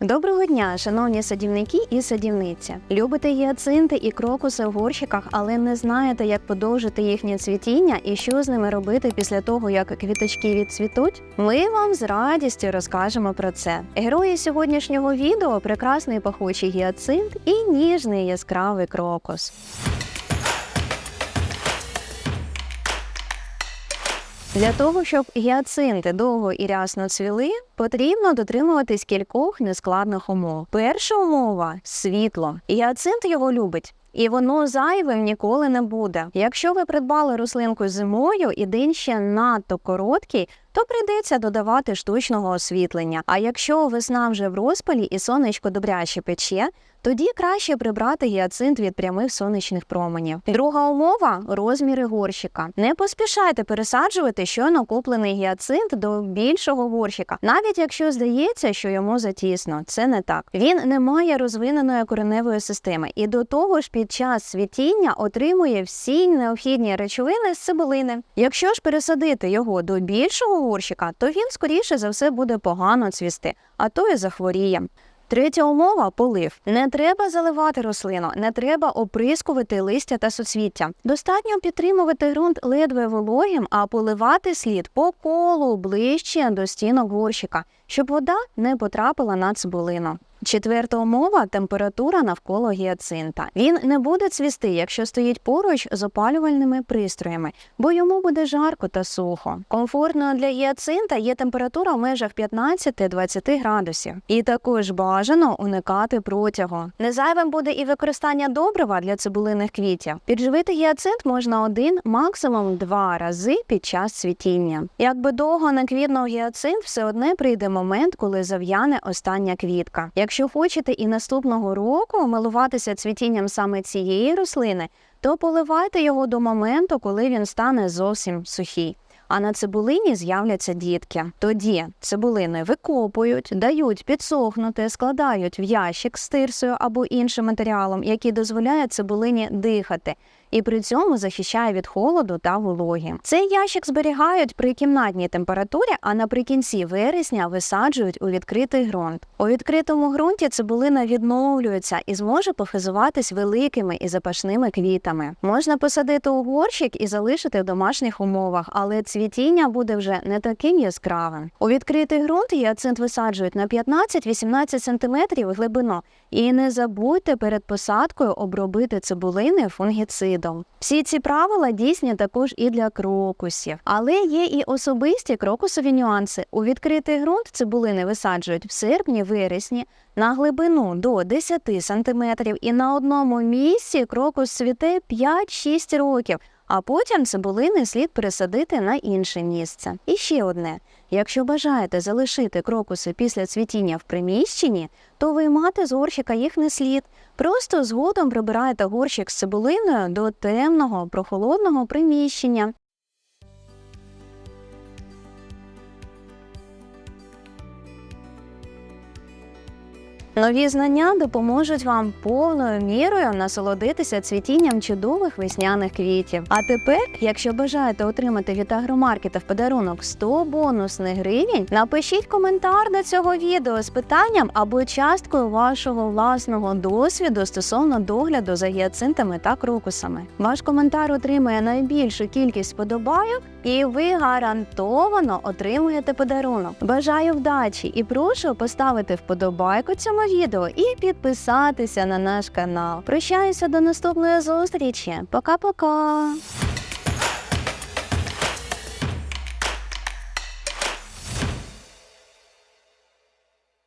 Доброго дня, шановні садівники і садівниці. Любите гіацинти і крокуси в горщиках, але не знаєте, як подовжити їхнє цвітіння і що з ними робити після того, як квіточки відцвітуть? Ми вам з радістю розкажемо про це. Герої сьогоднішнього відео прекрасний пахучий гіацинт і ніжний яскравий крокус. Для того, щоб гіацинти довго і рясно цвіли, потрібно дотримуватись кількох нескладних умов. Перша умова світло. Гіацинт його любить. І воно зайвим ніколи не буде. Якщо ви придбали рослинку зимою і день ще надто короткий, то прийдеться додавати штучного освітлення. А якщо весна вже в розпалі і сонечко добряче пече, тоді краще прибрати гіацинт від прямих сонячних променів. Друга умова розміри горщика. Не поспішайте пересаджувати щойно куплений гіацинт до більшого горщика, навіть якщо здається, що йому затісно. Це не так. Він не має розвиненої кореневої системи і до того ж під час світіння отримує всі необхідні речовини з цибулини. Якщо ж пересадити його до більшого горщика, то він скоріше за все буде погано цвісти, а то і захворіє. Третя умова полив. Не треба заливати рослину, не треба оприскувати листя та суцвіття. Достатньо підтримувати ґрунт ледве вологим, а поливати слід по колу ближче до стінок горщика, щоб вода не потрапила на цибулину. Четверта умова температура навколо гіацинта. Він не буде цвісти, якщо стоїть поруч з опалювальними пристроями, бо йому буде жарко та сухо. Комфортною для гіацинта є температура в межах 15-20 градусів. І також бажано уникати протягу. Незайвим буде і використання добрива для цибулиних квітів. Підживити гіацинт можна один, максимум два рази під час цвітіння. Якби довго не квітнув гіацинт, все одне прийде момент, коли зав'яне остання квітка. Якщо хочете і наступного року милуватися цвітінням саме цієї рослини, то поливайте його до моменту, коли він стане зовсім сухий. А на цибулині з'являться дітки. Тоді цибулини викопують, дають підсохнути, складають в ящик з тирсою або іншим матеріалом, який дозволяє цибулині дихати, і при цьому захищає від холоду та вологи. Цей ящик зберігають при кімнатній температурі, а наприкінці вересня висаджують у відкритий ґрунт. У відкритому ґрунті цибулина відновлюється і зможе похизуватись великими і запашними квітами. Можна посадити у горщик і залишити в домашніх умовах, але цвітіння буде вже не таким яскравим. У відкритий ґрунт гіацинт висаджують на 15-18 см глибину. І не забудьте перед посадкою обробити цибулини фунгіцидом. Всі ці правила дійсні також і для крокусів, але є і особисті крокусові нюанси. У відкритий ґрунт цибулини висаджують в серпні-вересні на глибину до 10 см і на одному місці крокус світе 5-6 років. А потім цибулини слід пересадити на інше місце. І ще одне: якщо бажаєте залишити крокуси після цвітіння в приміщенні, то виймати з горщика їх не слід. Просто згодом прибираєте горщик з цибулиною до темного прохолодного приміщення. Нові знання допоможуть вам повною мірою насолодитися цвітінням чудових весняних квітів. А тепер, якщо бажаєте отримати від агромаркета в подарунок 100 бонусних гривень, напишіть коментар до цього відео з питанням або часткою вашого власного досвіду стосовно догляду за гіацинтами та крокусами. Ваш коментар отримує найбільшу кількість подобайок, і ви гарантовано отримуєте подарунок. Бажаю вдачі і прошу поставити вподобайку цьому відео і підписатися на наш канал. Прощаюся до наступної зустрічі. Пока-пока!